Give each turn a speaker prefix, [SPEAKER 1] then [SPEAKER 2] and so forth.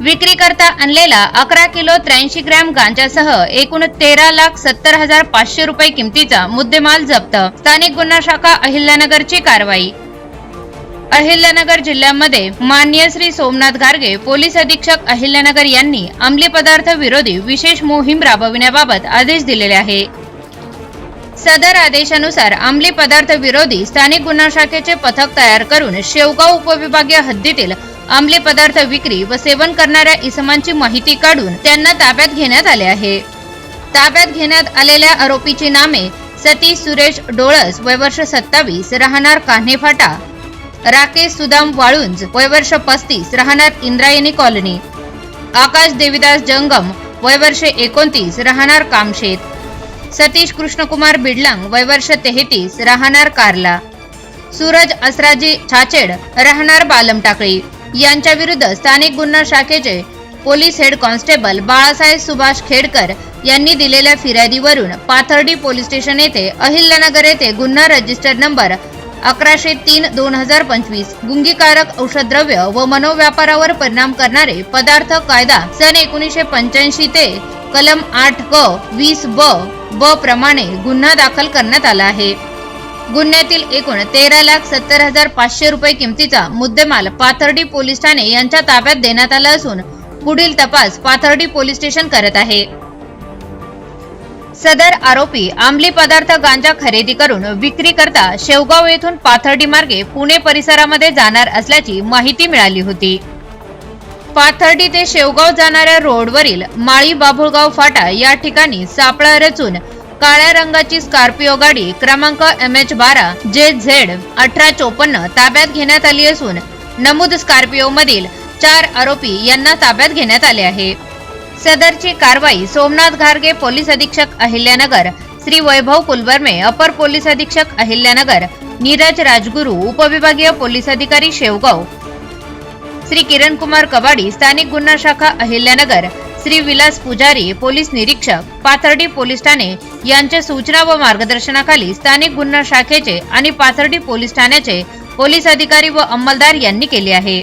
[SPEAKER 1] विक्रीकरता आणलेला अकरा किलो त्र्याऐंशी ग्रॅम गांजासह एकूण तेरा लाख सत्तर हजार पाचशे रुपये किमतीचा मुद्देमाल जप्त. स्थानिक गुन्हा शाखा अहिल्यानगरची कारवाई. अहिल्यानगर जिल्ह्यामध्ये मान्य श्री सोमनाथ गार्गे पोलीस अधीक्षक अहिल्यानगर यांनी अंमली पदार्थ विरोधी विशेष मोहीम राबविण्याबाबत आदेश दिलेले आहे. सदर आदेशानुसार अंमली पदार्थ विरोधी स्थानिक गुन्हा शाखेचे पथक तयार करून शेवगाव उपविभागीय हद्दीतील अंमली पदार्थ विक्री व सेवन करणाऱ्या इसमांची माहिती काढून त्यांना ताब्यात घेण्यात आले आहे. ताब्यात घेण्यात आलेल्या आरोपीची नामे सतीश सुरेश डोळस वयवर्ष सत्तावीस राहणार कान्हेफाटा राकेश सुदाम वाळुंज वयवर्ष पस्तीस राहणार इंद्रायणी कॉलनी आकाश देविदास जंगम वयवर्ष एकोणतीस राहणार कामशेत सतीश कृष्णकुमार बिडलांग वयवर्ष तेहतीस राहणार कारला सूरज असराजी छाचेड राहणार बालमटाकळी यांच्या विरुद्ध स्थानिक गुन्हा शाखेचे police head constable Balasaheb Subhash Khedkar यांनी दिलेल्या फिर्यादीवरून पाथर्डी पोलीस स्टेशन येथे अहिल्यानगर येथे गुन्हा रजिस्टर नंबर अकराशे तीन दोन हजार पंचवीस गुंगीकारक औषधद्रव्य व मनोव्यापारावर परिणाम करणारे पदार्थ कायदा सन एकोणीसशे पंच्याऐंशी ते कलम आठ क वीस ब ब प्रमाणे गुन्हा दाखल करण्यात आला आहे. गुन्ह्यातील एकूण तेरा लाख सत्तर हजार पाचशे रुपये किमतीचा मुद्देमाल पाथर्डी पोलीस ठाणे यांच्या ताब्यात देण्यात आला असून पुढील तपास पाथर्डी पोलीस स्टेशन करत आहे. सदर आरोपी अंमली पदार्थ गांजा खरेदी करून विक्री करता शेवगाव येथून पाथर्डी मार्गे पुणे परिसरामध्ये जाणार असल्याची माहिती मिळाली होती. पाथर्डी ते शेवगाव जाणाऱ्या रोडवरील माळी बाभुळगाव फाटा या ठिकाणी सापळा रचून काळ्या रंगाची स्कॉर्पिओ गाडी क्रमांक एम एच बारा जे झेड अठरा चोपन्न ताब्यात घेण्यात आली असून नमूद स्कॉर्पिओ मधील चार आरोपी यांना ताब्यात घेण्यात आले आहे. सदरची कारवाई सोमनाथ घारगे पोलीस अधीक्षक अहिल्यानगर श्री वैभव कुलबर्मे अपर पोलीस अधीक्षक अहिल्यानगर नीरज राजगुरू उपविभागीय पोलीस अधिकारी शेवगाव श्री किरण कुमार कबाडी स्थानिक गुन्हा शाखा अहिल्यानगर श्री विलास पुजारी पोलीस निरीक्षक पाथर्डी पोलीस ठाणे यांच्या सूचना व मार्गदर्शनाखाली स्थानिक गुन्हा शाखेचे आणि पाथर्डी पोलीस ठाण्याचे पोलीस अधिकारी व अंमलदार यांनी केले आहे.